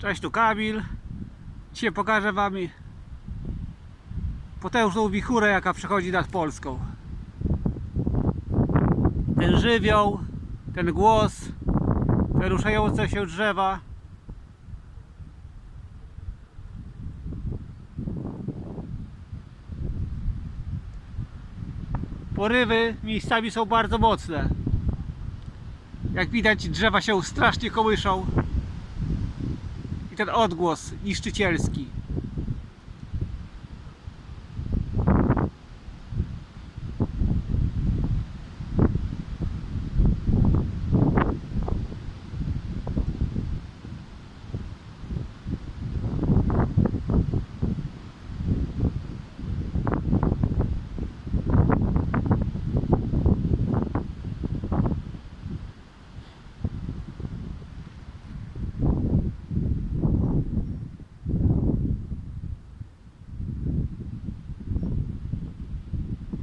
Cześć, tu Kamil. Dzisiaj pokażę Wam potężną wichurę, jaka przechodzi nad Polską. Ten żywioł, ten głos, te ruszające się drzewa. Porywy miejscami są bardzo mocne. Jak widać drzewa się strasznie kołyszą ten odgłos niszczycielski.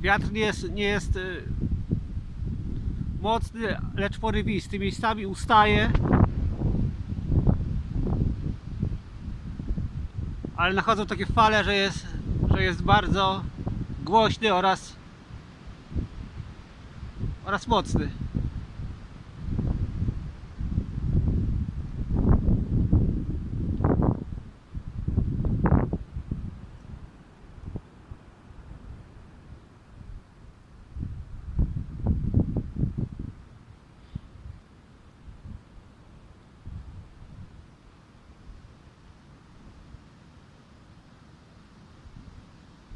Wiatr nie jest, nie jest y, mocny, lecz porywisty. Miejscami ustaje. Ale nachodzą takie fale, że jest, że jest bardzo głośny oraz oraz mocny.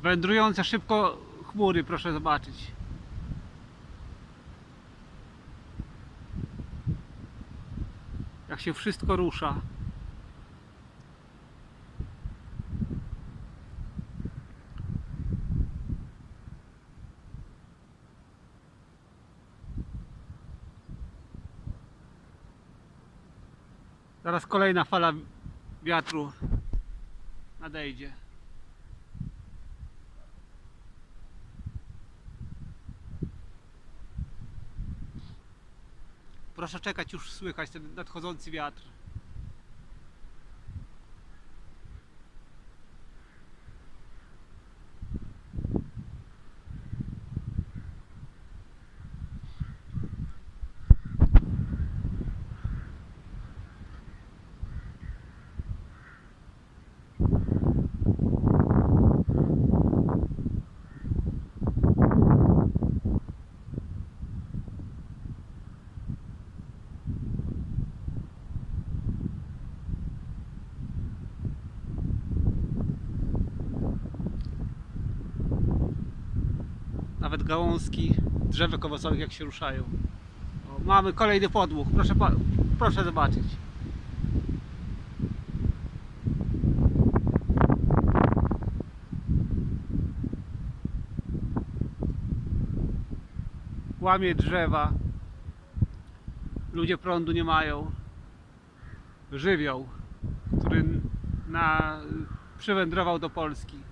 Wędrujące szybko chmury, proszę zobaczyć. Jak się wszystko rusza. Zaraz kolejna fala wiatru nadejdzie. Proszę czekać, już słychać ten nadchodzący wiatr. Nawet gałązki drzewek owocowych jak się ruszają. O, mamy kolejny podmuch. Proszę, proszę zobaczyć. Łamie drzewa. Ludzie prądu nie mają. Żywioł, który na, przywędrował do Polski.